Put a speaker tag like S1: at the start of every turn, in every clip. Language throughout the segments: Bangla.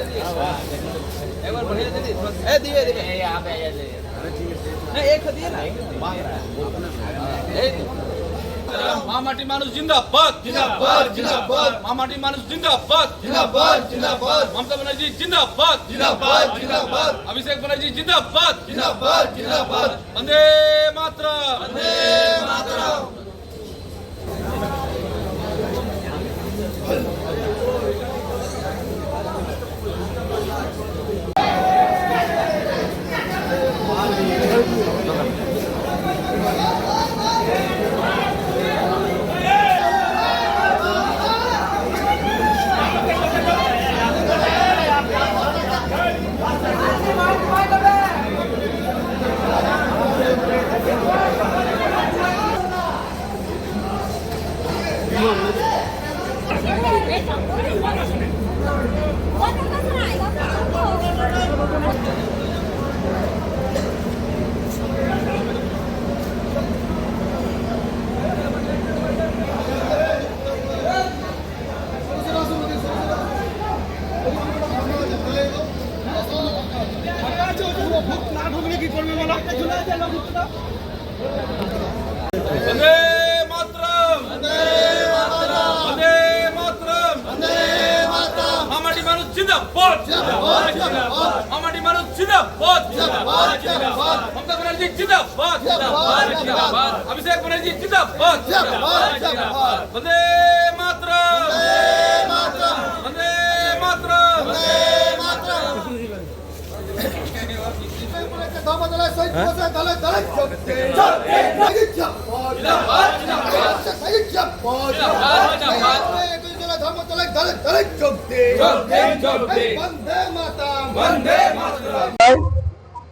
S1: জ- জনসভায় দলে দলে যোগ দিন
S2: যোগ দিন যোগ দিন
S3: মামাটি মানুষ জিন্দাবাদ
S2: জিন্দাবাদ জিন্দাবাদ
S3: মামাটি মানুষ জিন্দাবাদ
S2: জিন্দাবাদ জিন্দাবাদ
S3: মমতা ব্যানার্জি জিন্দাবাদ
S2: জিন্দাবাদ জিন্দাবাদ
S3: অভিষেক ব্যানার্জি জিন্দাবাদ
S2: জিন্দাবাদ জিন্দাবাদ
S3: বন্দে মাত্র
S2: বন্দে মাতরম
S3: বন্দে মাতরম বন্দে মাতরম মামাটি মানুষ জিন্দাবাদ মানুষ জিন্দাবাদ মমতা ব্যানার্জি জিন্দাবাদ অভিষেক ব্যানার্জি জিন্দাবাদ বন্দে মাতরম বন্দে মাতরম
S1: ধর্মতলায় শহীদ মশাই দলে দলে যোগ দিন
S2: যোগ দিন।
S1: জিন্দাবাদ জিন্দাবাদ শহীদ জিন্দাবাদ একুশ জেলা ধর্মতলায় দলে দলে যোগ দিন
S2: যোগ দিন যোগ দিন
S1: বন্দে মাতাম
S2: বন্দে মাতরম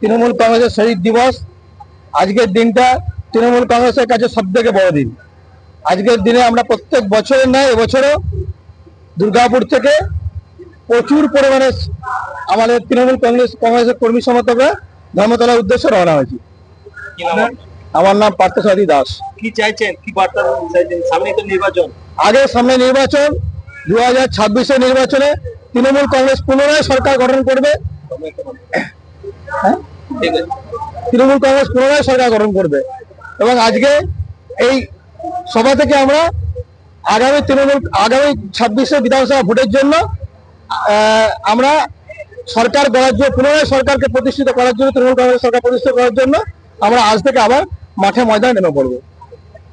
S4: তৃণমূল কংগ্রেসের শহীদ দিবস। আজকের দিনটা তৃণমূল কংগ্রেসের কাছে সব থেকে বড় দিন। আজকের দিনে আমরা প্রত্যেক বছরের ন্যায় এবছরও দুর্গাপুর থেকে প্রচুর পরিমাণে আমাদের তৃণমূল কংগ্রেস কংগ্রেসের কর্মী সমর্থকরা ধর্মতলার উদ্দেশ্যে রওনা হয়েছি। আমার নাম পার্থসারথী দাস।
S5: কি চাইছেন? কি বার্তা চাইছেন? সামনে তো নির্বাচন।
S4: আগে সামনে নির্বাচন দু হাজার ছাব্বিশে নির্বাচনে তৃণমূল কংগ্রেস পুনরায় সরকার গঠন করবে। হ্যাঁ? তৃণমূল কংগ্রেস পুনরায় সরকার গঠন করবে। এবং আজকে এই সভা থেকে আমরা আগামী তৃণমূল আগামী ছাব্বিশে বিধানসভা ভোটের জন্য আমরা সরকার গড়ার জন্য, পুনরায় সরকারকে প্রতিষ্ঠিত করার জন্য, তৃণমূল কংগ্রেস সরকার প্রতিষ্ঠিত করার জন্য আমরা আজ থেকে আবার মাঠে ময়দানে নেমে পড়ব।